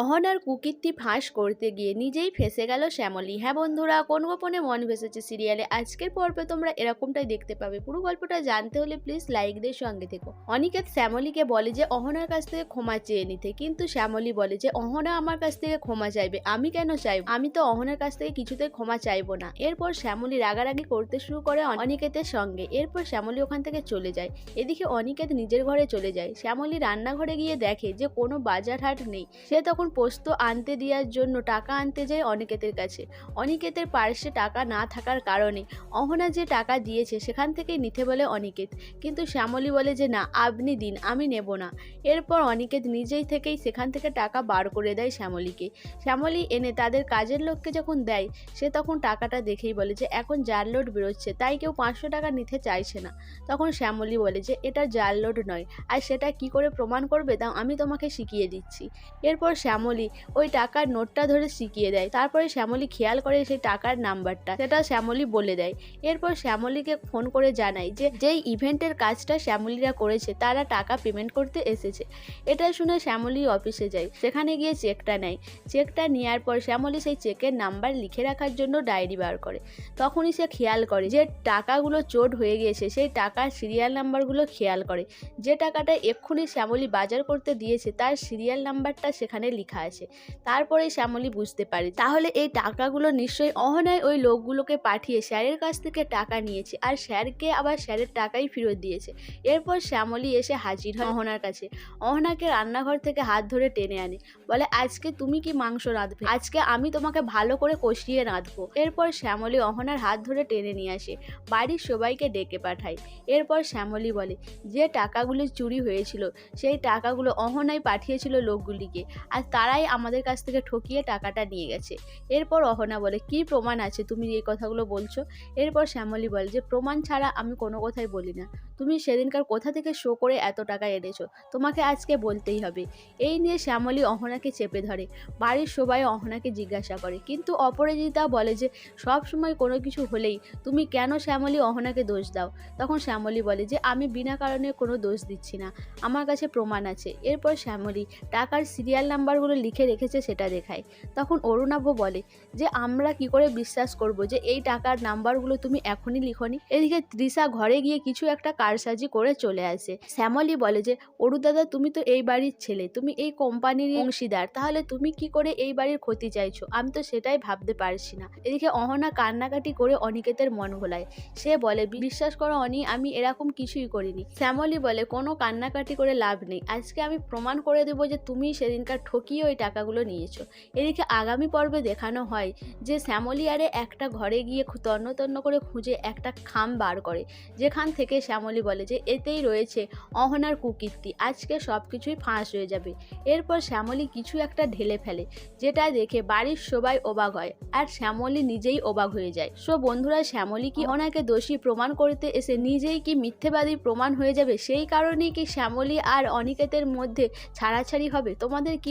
অহনার কুকীর্তি ফাঁস করতে গিয়ে নিজেই ফেসে গেল শ্যামলী। হ্যাঁ বন্ধুরা, কোন গোপনে মন ভেসেছে সিরিয়ালে? আজকের পর্বে তোমরা এরকমটাই দেখতে পাবে। পুরো গল্পটা জানতে হলে প্লিজ লাইক দিয়ে সঙ্গে থেকো। অনিকেত শ্যামলীকে বলে যে, অহনার কাছ থেকে ক্ষমা চেয়ে নিতে। কিন্তু শ্যামলী বলে যে, অহনা আমার কাছ থেকে ক্ষমা চাইবে। আমি কেন চাইব? আমি তো অহনার কাছ থেকে কিছুতে ক্ষমা চাইব না। এরপর শ্যামলী রাগারাগি করতে শুরু করে অনিকেতের সঙ্গে। এরপর শ্যামলী ওখান থেকে চলে যায়। এদিকে অনিকেত নিজের ঘরে চলে যায়। শ্যামলী রান্নাঘরে গিয়ে দেখে যে, কোনো বাজার হাট নেই। সে তখন পোস্ত আনতে দেওয়ার জন্য টাকা আনতে যায় অনিকেতের কাছে। অনিকেতের পার্শ্বে টাকা না থাকার কারণে অহনা যে টাকা দিয়েছে সেখান থেকেই নিতে বলে অনিকেত। কিন্তু শ্যামলী বলে যে, না, আপনি দিন, আমি নেব না। এরপর অনিকেত নিজেই থেকেই সেখান থেকে টাকা বার করে দেয় শ্যামলীকে। শ্যামলী এনে তাদের কাজের লোককে যখন দেয়, সে তখন টাকাটা দেখেই বলে যে, এখন জাল লোড বেরোচ্ছে, তাই কেউ পাঁচশো টাকা নিতে চাইছে না। তখন শ্যামলী বলে যে, এটা জাল লোড নয়, আর সেটা কি করে প্রমাণ করবে? তা আমি তোমাকে শিখিয়ে দিচ্ছি। এরপর শ্যামলী ওই টাকার নোটটা ধরে শিখিয়ে দেয়। তারপরে শ্যামলী খেয়াল করে সেই টাকার নাম্বারটা। সেটা শ্যামলী বলে দেয়। এরপর শ্যামলীকে ফোন করে জানায় যে, যেই ইভেন্টের কাজটা শ্যামলীরা করেছে, তারা টাকা পেমেন্ট করতে এসেছে। এটা শুনে শ্যামলী অফিসে যায়। সেখানে গিয়ে চেকটা নেয়। চেকটা নেওয়ার পর শ্যামলী সেই চেকের নাম্বার লিখে রাখার জন্য ডায়েরি বার করে। তখনই সে খেয়াল করে যে, টাকাগুলো চোট হয়ে গিয়েছে। সেই টাকার সিরিয়াল নাম্বারগুলো খেয়াল করে। যে টাকাটা এক্ষুনি শ্যামলী বাজার করতে দিয়েছে, তার সিরিয়াল নাম্বারটা সেখানে লেখা আছে। তারপরে শ্যামলী বুঝতে পারে। তাহলে এই টাকাগুলো নিশ্চয়ই অহনায় ওই লোকগুলোকে পাঠিয়ে স্যারের কাছ থেকে টাকা নিয়েছে আর স্যারকে আবার স্যারের টাকাই ফেরত দিয়েছে। এরপর শ্যামলী এসে হাজির হয় অহনার কাছে। অহনাকে রান্নাঘর থেকে হাত ধরে টেনে আনে। বলে, আজকে তুমি কি মাংস রাঁধবে? আজকে আমি তোমাকে ভালো করে কষিয়ে রাঁধবো। এরপর শ্যামলী অহনার হাত ধরে টেনে নিয়ে আসে। বাড়ির সবাইকে ডেকে পাঠায়। এরপর শ্যামলী বলে, যে টাকাগুলো চুরি হয়েছিল, সেই টাকাগুলো অহনাই পাঠিয়েছিল লোকগুলিকে। আর তারাই আমাদের কাছ থেকে ঠকিয়ে টাকাটা নিয়ে গেছে। এরপর অহনা বলে, কি প্রমাণ আছে? তুমি এই কথাগুলো বলছো? এরপর শ্যামলী বলে, যে প্রমাণ ছাড়া আমি কোনো কথাই বলি না। তুমি সেদিনকার কোথা থেকে শো করে এত টাকা এনেছো? তোমাকে আজকে বলতেই হবে। এই নিয়ে শ্যামলী অহনাকে চেপে ধরে। বাড়ির সবাই অহনাকে জিজ্ঞাসা করে, কিন্তু অপরাজিতা বলে যে সব সময় কোনো কিছু হলেই তুমি কেন শ্যামলী অহনাকে দোষ দাও? তখন শ্যামলী বলে, যে আমি বিনা কারণে কোনো দোষ দিচ্ছি না। আমার কাছে প্রমাণ আছে। এরপর শ্যামলী, টাকার সিরিয়াল নাম্বারগুলো লিখে রেখেছে সেটা দেখায়। তখন অরুণাভ বলে, যে আমরা কি করে বিশ্বাস করব যে এই টাকার নাম্বারগুলো তুমি এখনই লিখনি? এদিকে তৃষা ঘরে গিয়ে কিছু একটা কারসাজি করে চলে আসে। শ্যামলী বলে যে, অরু দাদা, তুমি তো এই বাড়ির ছেলে, তুমি এই কোম্পানির অংশীদার, তাহলে তুমি কি করে এই বাড়ির ক্ষতি চাইছো? আমি তো সেটাই ভাবতে পারছি না। এদিকে অহনা কান্নাকাটি করে অনিকেতের মন ভোলায় সে বলে বিশ্বাস করো অনি, আমি এরকম কিছুই করিনি। শ্যামলী বলে, কোনো কান্নাকাটি করে লাভ নেই। আজকে আমি প্রমাণ করে দেবো যে তুমি সেদিনকার ঠকিয়ে ওই টাকাগুলো নিয়েছো? এদিকে আগামী পর্বে দেখানো হয় যে শ্যামলী আরে একটা ঘরে গিয়ে তন্ন তন্ন করে খুঁজে একটা খাম বার করে। যেখান থেকে শ্যামলী বলে যে, এতেই রয়েছে অহনার কুকীর্তি। আজকে সব কিছুই ফাঁস হয়ে যাবে। এরপর শ্যামলী কিছু একটা ঢেলে ফেলে, যেটা দেখে বাড়ির সবাই অবাক হয়। আর শ্যামলী নিজেই অবাক হয়ে যায়। সো বন্ধুরা, শ্যামলী কি ওনাকে দোষী প্রমাণ করতে এসে নিজেই কি মিথ্যেবাদী প্রমাণ হয়ে যাবে? সেই কারণেই কি শ্যামলী আর অনিকেতের মধ্যে ছাড়াছাড়ি হবে? তোমাদের কি